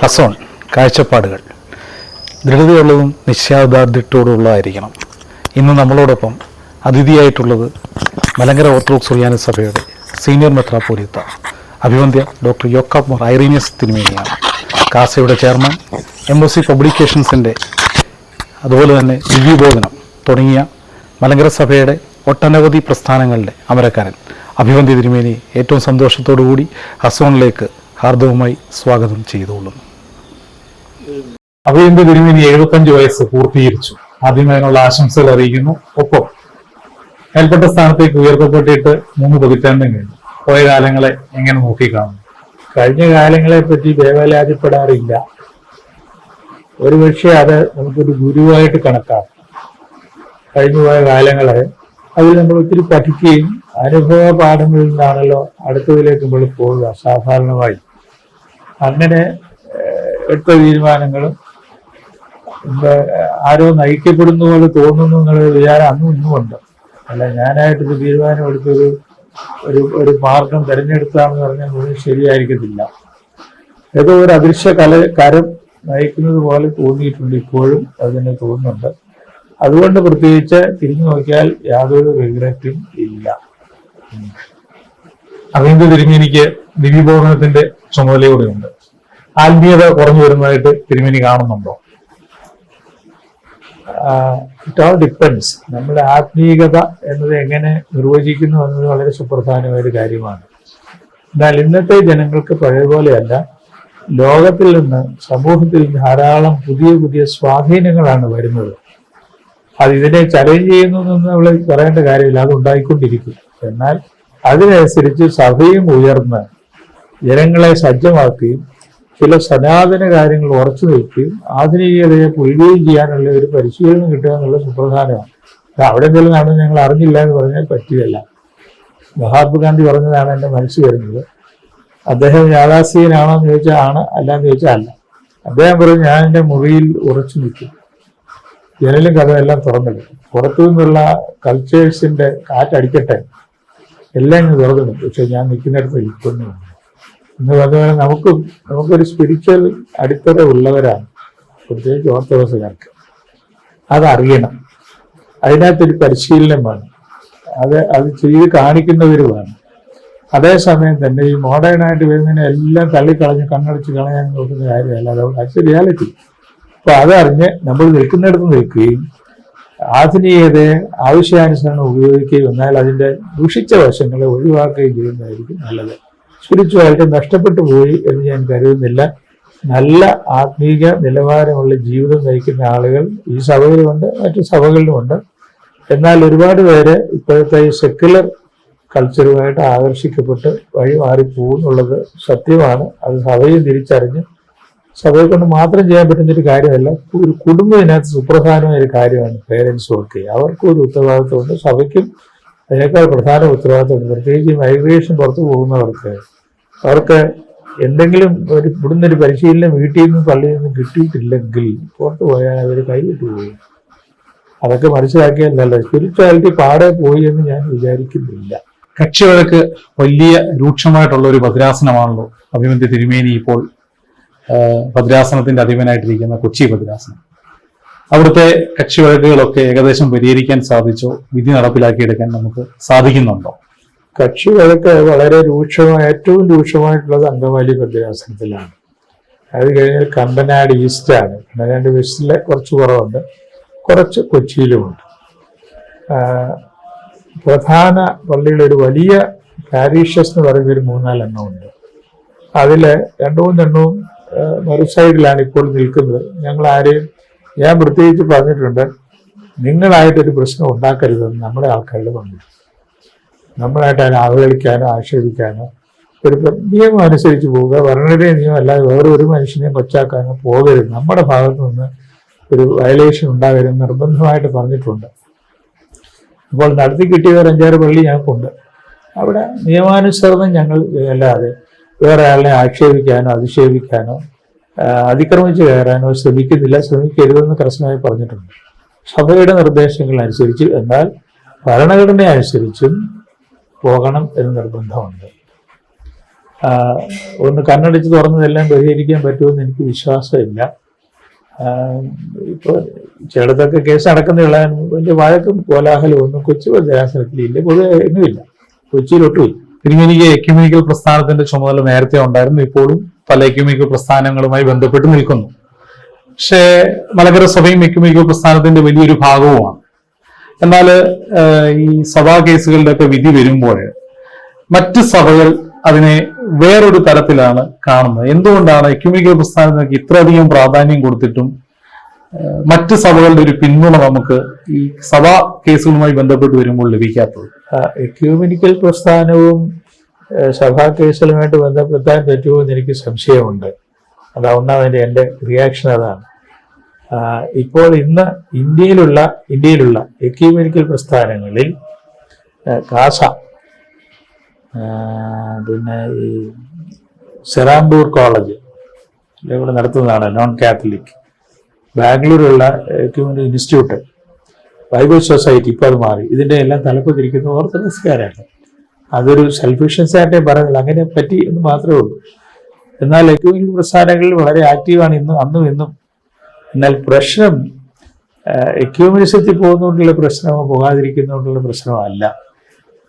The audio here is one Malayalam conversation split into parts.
ഹസോൺ കാഴ്ചപ്പാടുകൾ. ദൃഢതയുള്ളതും നിശ്ചയദാർഢ്യത്തോടുള്ളതായിരിക്കണം ഇന്ന് നമ്മളോടൊപ്പം അതിഥിയായിട്ടുള്ളത് മലങ്കര ഓർത്തഡോക്സ് സുറിയാനി സഭയുടെ സീനിയർ മെത്രാപോലിത്ത അഭിവന്ദ്യ ഡോക്ടർ യോക്കാപ്മർ ഐറീനിയസ് തിരുമേനിയാണ്. കാസയുടെ ചെയർമാൻ എം ഒ സി പബ്ലിക്കേഷൻസിന്റെ അതുപോലെ തന്നെ ദിവ്യബോധനം തുടങ്ങിയ മലങ്കര സഭയുടെ ഒട്ടനവധി പ്രസ്ഥാനങ്ങളുടെ അമരക്കാരൻ. അഭിവന്ദ്യ തിരുമേനി ഏറ്റവും സന്തോഷത്തോടു കൂടി ഹസോണിലേക്ക് ഹാർദവുമായി സ്വാഗതം ചെയ്തുകൊള്ളുന്നു. അഭയന്റെ തിരുമേനി എഴുപത്തഞ്ച് വയസ്സ് പൂർത്തീകരിച്ചു. ആദ്യം അതിനുള്ള ആശംസകൾ അറിയിക്കുന്നു. ഒപ്പം മേൽപ്പെട്ട സ്ഥാനത്തേക്ക് ഉയർത്തപ്പെട്ടിട്ട് മൂന്ന് പതിറ്റാണ്ടും കഴിഞ്ഞു പോയ കാലങ്ങളെ എങ്ങനെ നോക്കിക്കാണും? കഴിഞ്ഞ കാലങ്ങളെ പറ്റി വേവലാതിപ്പെടാറില്ല ഒരുപക്ഷെ അത് നമുക്കൊരു ഗുരുവായിട്ട് കണക്കാക്കും. കഴിഞ്ഞു പോയ കാലങ്ങളെ അതിൽ നമ്മൾ ഒത്തിരി പഠിക്കുകയും അനുഭവ പാഠങ്ങളിൽ നിന്നാണല്ലോ അടുത്തതിലേക്ക് നമ്മൾ പോവുക സാധാരണമായി. അങ്ങനെ എടുത്ത തീരുമാനങ്ങളും ആരോ നയിക്കപ്പെടുന്ന പോലെ തോന്നുന്നു എന്നുള്ള വിചാരം അന്നും ഇന്നും ഉണ്ട്. അല്ല ഞാനായിട്ടൊരു തീരുമാനം എടുത്തൊരു ഒരു ഒരു മാർഗം തിരഞ്ഞെടുത്താന്ന് പറഞ്ഞാൽ മുഴുവൻ ശരിയായിരിക്കത്തില്ല. ഏതോ ഒരു അദൃശ്യ കല കരം നയിക്കുന്നത് പോലെ തോന്നിയിട്ടുണ്ട് ഇപ്പോഴും അതിനെ തന്നെ തോന്നുന്നുണ്ട്. അതുകൊണ്ട് പ്രത്യേകിച്ച് തിരിഞ്ഞു നോക്കിയാൽ യാതൊരു റിഗ്രറ്റും ഇല്ല. അതെന്ത് തിരുമേനിക്ക് ദിവ്യബോധനത്തിന്റെ ചുമതലയോടെയുണ്ട്. ആത്മീയത കുറഞ്ഞു വരുന്നതായിട്ട് തിരുമേനി കാണുന്നുണ്ടോ? ഇറ്റ് ഓൾ ഡിപ്പെൻസ് നമ്മുടെ ആത്മീയത എന്നത് എങ്ങനെ നിർവചിക്കുന്നു എന്നത് വളരെ സുപ്രധാനമായ ഒരു കാര്യമാണ്. എന്നാൽ ഇന്നത്തെ ജനങ്ങൾക്ക് പഴയ പോലെയല്ല ലോകത്തിൽ നിന്ന് സമൂഹത്തിൽ ധാരാളം പുതിയ പുതിയ സ്വാധീനങ്ങളാണ് വരുന്നത്. അത് ഇതിനെ ചലഞ്ച് ചെയ്യുന്നു എന്ന് നമ്മൾ പറയേണ്ട കാര്യമില്ല. അത് ഉണ്ടായിക്കൊണ്ടിരിക്കും. എന്നാൽ അതിനനുസരിച്ച് സഭയും ഉയർന്ന് ജനങ്ങളെ സജ്ജമാക്കുകയും ചില സനാതന കാര്യങ്ങൾ ഉറച്ചു നിൽക്കുകയും ആധുനികതയെ പുൽകുകയും ചെയ്യാനുള്ള ഒരു പരിശീലനം കിട്ടുക എന്നുള്ള സുപ്രധാനമാണ്. അവിടെ എന്തെങ്കിലും നടന്ന് ഞങ്ങൾ അറിഞ്ഞില്ല എന്ന് പറഞ്ഞാൽ പറ്റുകയല്ല മഹാത്മാഗാന്ധി പറഞ്ഞതാണ് എന്റെ മനസ്സിൽ വരുന്നത്. അദ്ദേഹം യാഥാസ്ഥീയനാണോ എന്ന് ചോദിച്ചാൽ ആണ് അല്ലാന്ന് ചോദിച്ചാൽ അല്ല. അദ്ദേഹം പറഞ്ഞു ഞാൻ എന്റെ മുറിയിൽ ഉറച്ചു നിൽക്കും. ജനലും കഥയെല്ലാം തുറന്നിടും. പുറത്തു നിന്നുള്ള കൾച്ചേഴ്സിന്റെ കാറ്റടിക്കട്ടെ. എല്ലാം ഇങ്ങ് തുറന്നിടും. പക്ഷെ ഞാൻ നിൽക്കുന്നിടത്ത് ഇരിക്കുന്നു. എന്ന് പറഞ്ഞാൽ നമുക്കും നമുക്കൊരു സ്പിരിച്വൽ അടിത്തറ ഉള്ളവരാണ്. പ്രത്യേകിച്ച് ഓർത്തഡോക്സുകാർക്ക്. അതറിയണം. അതിനകത്തൊരു പരിശീലനം വേണം അത് അത് ചെയ്ത് കാണിക്കുന്നവർ വേണം അതേസമയം തന്നെ ഈ മോഡേൺ ആയിട്ട് വരുന്നതിനെ എല്ലാം തള്ളിക്കളഞ്ഞ് കണ്ണടച്ച് കളയാൻ നോക്കുന്ന കാര്യമല്ല. അത് റിയാലിറ്റി അപ്പോൾ അതറിഞ്ഞ് നമ്മൾ നിൽക്കുന്നിടത്ത് നിൽക്കുകയും ആധുനികതയെ ആവശ്യാനുസരണം ഉപയോഗിക്കുകയും എന്നാൽ അതിന്റെ ദൂഷിച്ച വശങ്ങളെ ഒഴിവാക്കുകയും ചെയ്യുന്നതായിരിക്കും നല്ലത്. സ്പിരിച്വാലിറ്റി നഷ്ടപ്പെട്ടു പോയി എന്ന് ഞാൻ കരുതുന്നില്ല. നല്ല ആത്മീക നിലവാരമുള്ള ജീവിതം നയിക്കുന്ന ആളുകൾ ഈ സഭയിലുമുണ്ട് മറ്റു സഭകളിലുമുണ്ട്. എന്നാൽ ഒരുപാട് പേര് ഇപ്പോഴത്തെ ഈ സെക്യുലർ കൾച്ചറുമായിട്ട് ആകർഷിക്കപ്പെട്ട് വഴി മാറിപ്പോകുന്നുള്ളത് സത്യമാണ്. അത് സഭയെ തിരിച്ചറിഞ്ഞ് സഭയെ കൊണ്ട് മാത്രം ചെയ്യാൻ പറ്റുന്ന ഒരു കാര്യമല്ല ഒരു കുടുംബം ഇതിനകത്ത് സുപ്രധാനമായ ഒരു കാര്യമാണ് പേരൻസ് ഒക്കെ. അവർക്കും ഒരു ഉത്തരവാദിത്വമുണ്ട്. സഭയ്ക്കും അതിനേക്കാൾ പ്രധാന ഉത്തരവാദിത്തമുണ്ട് പ്രത്യേകിച്ച് മൈഗ്രേഷൻ പുറത്തു പോകുന്നവർക്ക്. അവർക്ക് എന്തെങ്കിലും ഒരു ഇവിടുന്ന് ഒരു പരിശീലനം വീട്ടിൽ നിന്ന് പള്ളിയിൽ നിന്ന് കിട്ടിയിട്ടില്ലെങ്കിൽ പുറത്തു പോയാൽ അവർ കൈവിട്ടു പോകും. അതൊക്കെ മനസ്സിലാക്കിയാൽ നല്ലത് സ്പിരിച്വാലിറ്റി പാടെ പോയി എന്ന് ഞാൻ വിചാരിക്കുന്നില്ല. കക്ഷികൾക്ക് വലിയ രൂക്ഷമായിട്ടുള്ള ഒരു ഭദ്രാസനമാണല്ലോ. അഭിമന്യ തിരുമേനി ഇപ്പോൾ ഭദ്രാസനത്തിന്റെ അധിപനായിട്ടിരിക്കുന്ന കൊച്ചി ഭദ്രാസനം. അവിടുത്തെ കക്ഷിവഴക്കുകളൊക്കെ ഏകദേശം പരിഹരിക്കാൻ സാധിച്ചോ വിധി നടപ്പിലാക്കിയെടുക്കാൻ നമുക്ക് സാധിക്കുന്നുണ്ടോ? കക്ഷി വഴക്ക് വളരെ രൂക്ഷമായ ഏറ്റവും രൂക്ഷമായിട്ടുള്ളത് അങ്കമാലി ഭദ്രാസനത്തിലാണ് അത് കഴിഞ്ഞാൽ കമ്പനാട് ഈസ്റ്റാണ്. കമ്പനാട് വെസ്റ്റിലെ കുറച്ച് കുറവുണ്ട്. കുറച്ച് കൊച്ചിയിലുമുണ്ട്. പ്രധാന പള്ളിയുടെ ഒരു വലിയ പാരീഷസ് എന്ന് പറയുന്ന ഒരു മൂന്നാലെണ്ണം ഉണ്ട്. അതിൽ രണ്ടു മൂന്നെണ്ണവും മറു സൈഡിലാണ് ഇപ്പോൾ നിൽക്കുന്നത്. ഞങ്ങൾ ആരെയും ഞാൻ പ്രത്യേകിച്ച് പറഞ്ഞിട്ടുണ്ട് നിങ്ങളായിട്ടൊരു പ്രശ്നം ഉണ്ടാക്കരുതെന്ന് നമ്മുടെ ആൾക്കാരുടെ പറഞ്ഞു നമ്മളായിട്ട് അതിനെ അവഹേളിക്കാനോ ആക്ഷേപിക്കാനോ ഒരു നിയമം അനുസരിച്ച് പോവുക. ഭരണഘടന നിയമം അല്ലാതെ വേറെ ഒരു മനുഷ്യനെയും കൊച്ചാക്കാനോ പോകരുത്. നമ്മുടെ ഭാഗത്തു നിന്ന് ഒരു വയലേഷൻ ഉണ്ടാകരുത് നിർബന്ധമായിട്ട് പറഞ്ഞിട്ടുണ്ട്. അപ്പോൾ നടത്തി കിട്ടിയ ഒരു അഞ്ചാറ് പള്ളി ഞങ്ങൾക്കുണ്ട്. അവിടെ നിയമാനുസരണം ഞങ്ങൾ അല്ലാതെ വേറെ ആളിനെ ആക്ഷേപിക്കാനോ അധിക്ഷേപിക്കാനോ അതിക്രമിച്ച് കയറാനോ ശ്രമിക്കുന്നില്ല. ശ്രമിക്കരുതെന്ന് കർശനമായി പറഞ്ഞിട്ടുണ്ട്. സഭയുടെ നിർദ്ദേശങ്ങൾ അനുസരിച്ച് എന്നാൽ ഭരണഘടന അനുസരിച്ചും പോകണം എന്ന് നിർബന്ധമുണ്ട്. ഒന്ന് കണ്ണടിച്ച് തുറന്നതെല്ലാം പരിഹരിക്കാൻ പറ്റുമെന്ന് എനിക്ക് വിശ്വാസമില്ല. ഇപ്പോൾ ചിലതൊക്കെ കേസ് നടക്കുന്നുള്ള വലിയ വഴക്കും കോലാഹലവും ഒന്നും കൊച്ചു ജനാസനത്തിലില്ല പൊതുവെ ഒന്നുമില്ല. കൊച്ചിയിലൊട്ടുമില്ല. തിരുമേനിക്ക് എക്യുമിനിക്കൽ പ്രസ്ഥാനത്തിന്റെ ചുമതല നേരത്തെ ഉണ്ടായിരുന്നു. ഇപ്പോഴും പല എക്യുമിക്കു പ്രസ്ഥാനങ്ങളുമായി ബന്ധപ്പെട്ട് നിൽക്കുന്നു. പക്ഷേ മലങ്കര സഭയും എക്യുമിക്കു പ്രസ്ഥാനത്തിന്റെ വലിയൊരു ഭാഗവുമാണ്. എന്നാൽ ഈ സഭാ കേസുകളുടെ ഒക്കെ വിധി വരുമ്പോൾ മറ്റ് സഭകൾ അതിനെ വേറൊരു തരത്തിലാണ് കാണുന്നത്. എന്തുകൊണ്ടാണ് എക്യുമിക്കൽ പ്രസ്ഥാനത്തിനൊക്കെ ഇത്രയധികം പ്രാധാന്യം കൊടുത്തിട്ടും മറ്റ് സഭകളുടെ ഒരു പിന്തുണ നമുക്ക് ഈ സഭാ കേസുകളുമായി ബന്ധപ്പെട്ട് വരുമ്പോൾ ലഭിക്കാത്തത്? എക്യൂമിനിക്കൽ പ്രസ്ഥാനവും സഭാ കേസുകളുമായിട്ട് ബന്ധപ്പെടുത്താൻ പറ്റുമോ എന്ന് എനിക്ക് സംശയമുണ്ട്. അതാ ഒന്നാമതിന്റെ എന്റെ റിയാക്ഷൻ അതാണ്. ഇപ്പോൾ ഇന്ന് ഇന്ത്യയിലുള്ള ഇന്ത്യയിലുള്ള എക്യൂമെനിക്കൽ പ്രസ്ഥാനങ്ങളിൽ കാസ പിന്നെ ഈ സെറാംബൂർ കോളേജ് ഇവിടെ നടത്തുന്നതാണ് നോൺ കാത്തലിക് ബാംഗ്ലൂരുള്ള എക്യൂമിനിക്കൽ ഇൻസ്റ്റിറ്റ്യൂട്ട് ബൈബിൾ സൊസൈറ്റി ഇപ്പോൾ അത് മാറി. ഇതിന്റെ എല്ലാം തലപ്പത്തിരിക്കുന്ന ഓർത്തഡോക്സുകാരാണ്. അതൊരു സെൽഫിഷ്യൻസ് ആയിട്ടേ പറയുന്നില്ല അങ്ങനെ പറ്റി എന്ന് മാത്രമേ ഉള്ളൂ. എന്നാൽ എക്യൂമിനിക് പ്രസ്ഥാനങ്ങളിൽ വളരെ ആക്റ്റീവാണ് ഇന്നും അന്നും ഇന്നും. എന്നാൽ പ്രശ്നം എക്യൂമിനിസത്തിൽ പോകുന്നതുകൊണ്ടുള്ള പ്രശ്നമോ പോകാതിരിക്കുന്നതുകൊണ്ടുള്ള പ്രശ്നമോ അല്ല.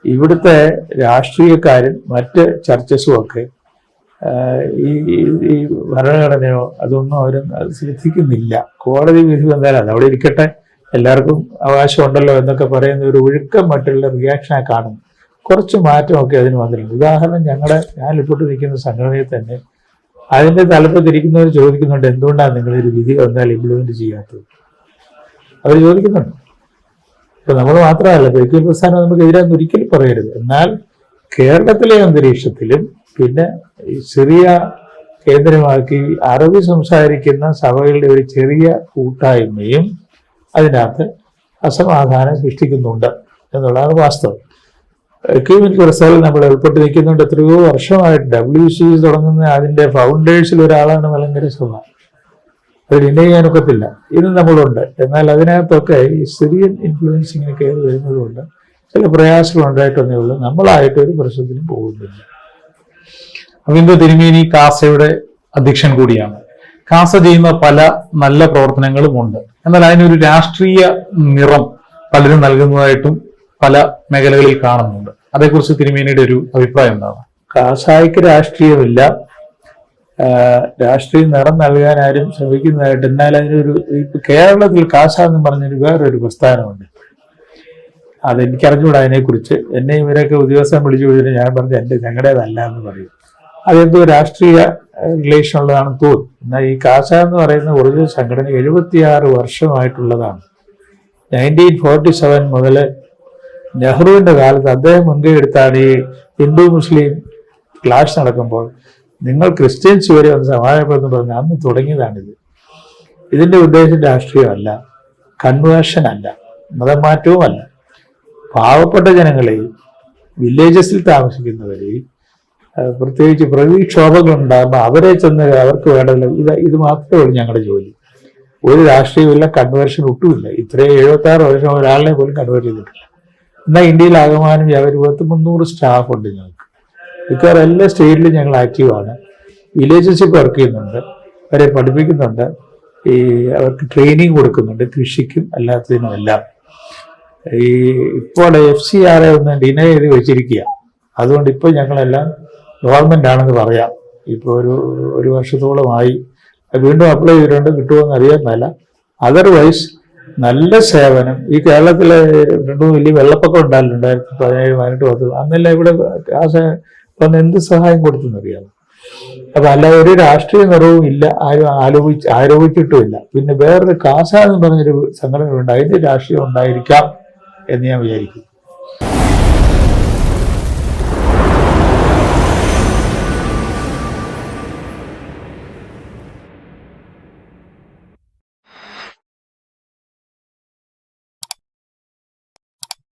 ഇവിടുത്തെ രാഷ്ട്രീയക്കാരും മറ്റ് ചർച്ചസും ഒക്കെ ഈ ഈ- ഭരണഘടനയോ അതൊന്നും അവരും ശ്രദ്ധിക്കുന്നില്ല. കോടതി വിധി വന്നാൽ അത് അവിടെ ഇരിക്കട്ടെ. എല്ലാവർക്കും അവകാശമുണ്ടല്ലോ എന്നൊക്കെ പറയുന്ന ഒരു ഒഴുക്കം മറ്റുള്ള റിയാക്ഷനായി കാണുന്നു കുറച്ച് മാറ്റമൊക്കെ അതിന് വന്നിട്ടുണ്ട്. ഉദാഹരണം ഞങ്ങളുടെ ഞാൻ ഇപ്പോട്ട് നിൽക്കുന്ന സംഘടനയിൽ തന്നെ അതിന്റെ തലപ്പത്തിരിക്കുന്നവർ ചോദിക്കുന്നുണ്ട് എന്തുകൊണ്ടാണ് നിങ്ങൾ ഒരു വിധി വന്നാൽ ഇംപ്ലിമെന്റ് ചെയ്യാത്തത്? അവർ ചോദിക്കുന്നുണ്ട്. ഇപ്പം നമ്മൾ മാത്രമല്ല ബൈക്കിൽ പ്രസ്ഥാനം നമുക്കെതിരാന്ന് ഒരിക്കലും പറയരുത്. എന്നാൽ കേരളത്തിലെ അന്തരീക്ഷത്തിലും പിന്നെ ചെറിയ കേന്ദ്രമാക്കി അറബി സംസാരിക്കുന്ന സഭകളുടെ ഒരു ചെറിയ കൂട്ടായ്മയും അതിനകത്ത് അസമാധാനം സൃഷ്ടിക്കുന്നുണ്ട് എന്നുള്ളതാണ് വാസ്തവം. എക്യൂമെന്റ് കുറച്ചാൽ നമ്മൾ ഏർപ്പെട്ട് നിൽക്കുന്നുണ്ട്. എത്രയോ വർഷമായിട്ട് ഡബ്ല്യു സി തുടങ്ങുന്ന അതിന്റെ ഫൗണ്ടേഴ്സിൽ ഒരാളാണ് മലങ്കര സഭ. അത് ഡിനൈ ചെയ്യാനൊക്കത്തില്ല ഇന്ന് നമ്മളുണ്ട്. എന്നാൽ അതിനകത്തൊക്കെ ഈ സിറിയൻ ഇൻഫ്ലുവൻസ് ഇങ്ങനെ കയറി വരുന്നതുകൊണ്ട് ചില പ്രയാസങ്ങൾ ഉണ്ടായിട്ടൊന്നേ ഉള്ളൂ. നമ്മളായിട്ട് ഒരു പ്രശ്നത്തിനും പോകുന്നില്ല. അവിന്ദ തിരുമേനി കാസയുടെ അധ്യക്ഷൻ കൂടിയാണ്. കാസ ചെയ്യുന്ന പല നല്ല പ്രവർത്തനങ്ങളും ഉണ്ട്. എന്നാൽ അതിനൊരു രാഷ്ട്രീയ നിറം പലരും നൽകുന്നതായിട്ടും പല മേഖലകളിൽ കാണുന്നുണ്ട്. അതേക്കുറിച്ച് തിരുമേനിയുടെ ഒരു അഭിപ്രായം എന്താണ്? കാസായിക്ക് രാഷ്ട്രീയമില്ല. രാഷ്ട്രീയം നിറം നൽകാൻ ആരും ശ്രമിക്കുന്നതായിട്ട് എന്നാൽ അതിനൊരു കേരളത്തിൽ കാസ എന്ന് പറഞ്ഞൊരു വേറൊരു പ്രസ്ഥാനമുണ്ട്. അതെനിക്ക് അറിഞ്ഞുകൂടാ അതിനെക്കുറിച്ച്. എന്നെ ഇവരൊക്കെ ഉദ്യോഗസ്ഥൻ വിളിച്ചു കഴിഞ്ഞാൽ ഞാൻ പറഞ്ഞു എന്റെ ഞങ്ങളുടേതല്ല എന്ന് പറയും. അതെന്തോ രാഷ്ട്രീയ റിലേഷൻ ഉള്ളതാണെന്ന് തോന്നും. എന്നാൽ ഈ കാസ എന്ന് പറയുന്ന ഒറിജിനൽ സംഘടന എഴുപത്തിയാറ് വർഷമായിട്ടുള്ളതാണ്. നയന്റീൻ ഫോർട്ടി സെവൻ മുതൽ നെഹ്റുവിന്റെ കാലത്ത് അദ്ദേഹം മുൻകൈ എടുത്താണ് ഈ ഹിന്ദു മുസ്ലിം ക്ലാഷ് നടക്കുമ്പോൾ നിങ്ങൾ ക്രിസ്ത്യൻസ് വരെ ഒന്ന് സമാധാനപ്പെടുന്നു പറഞ്ഞ് അന്ന് തുടങ്ങിയതാണിത്. ഇതിന്റെ ഉദ്ദേശം രാഷ്ട്രീയമല്ല കൺവേർഷൻ അല്ല മതമാറ്റവുമല്ല. പാവപ്പെട്ട ജനങ്ങളെ വില്ലേജസിൽ താമസിക്കുന്നവരെയും ആ, പ്രത്യേകിച്ച് പ്രകൃതിക്ഷോഭങ്ങൾ ഉണ്ടാകുമ്പോൾ അവരെ ചെന്ന് അവർക്ക് വേണ്ടതില്ല. ഇത് ഇത് മാത്രമേ ഉള്ളൂ ഞങ്ങളുടെ ജോലി. ഒരു രാഷ്ട്രീയമില്ല കൺവേർഷൻ ഒട്ടുമില്ല. ഇത്രയും എഴുപത്താറ് വർഷം ഒരാളിനെ പോലും കൺവേർട്ട് ചെയ്തിട്ടില്ല. എന്നാൽ ഇന്ത്യയിൽ ആകമാനം ഒരു പത്ത് മുന്നൂറ് സ്റ്റാഫ് ഉണ്ട് ഞങ്ങൾക്ക്. മിക്കവാറും എല്ലാ സ്റ്റേറ്റിലും ഞങ്ങൾ ആക്റ്റീവാണ് വില്ലേജസിപ്പ് വർക്ക് ചെയ്യുന്നുണ്ട്. അവരെ പഠിപ്പിക്കുന്നുണ്ട്. ഈ അവർക്ക് ട്രെയിനിങ് കൊടുക്കുന്നുണ്ട് കൃഷിക്കും അല്ലാത്തതിനും എല്ലാം. ഈ ഇപ്പോൾ എഫ് സി ആർ ഒന്ന് ഡിനൈ ചെയ്ത് വെച്ചിരിക്കുക അതുകൊണ്ട് ഇപ്പോൾ ഞങ്ങളെല്ലാം ഗവൺമെന്റ് ആണെന്ന് പറയാം. ഇപ്പോൾ ഒരു ഒരു വർഷത്തോളമായി. വീണ്ടും അപ്ലൈ ചെയ്തിട്ടുണ്ട്. കിട്ടുമോന്ന് അറിയാൻ മേല. അതർവൈസ് നല്ല സേവനം. ഈ കേരളത്തിലെ രണ്ടു വലിയ വെള്ളപ്പൊക്കം ഉണ്ടായിരുന്നു രണ്ടായിരത്തി പതിനേഴ് പതിനെട്ട് പത്ത്. അന്നെല്ലാം ഇവിടെ ആ വന്ന് എന്ത് സഹായം കൊടുത്തെന്നറിയാം അപ്പൊ അല്ല ഒരു രാഷ്ട്രീയ നിറവും ഇല്ല ആരും ആലോചിച്ച് ആരോപിച്ചിട്ടുമില്ല. പിന്നെ വേറൊരു കാസ എന്ന് പറഞ്ഞൊരു സംഘടന ഉണ്ട് അതിന്റെ രാഷ്ട്രീയം ഉണ്ടായിരിക്കാം എന്ന് ഞാൻ വിചാരിക്കും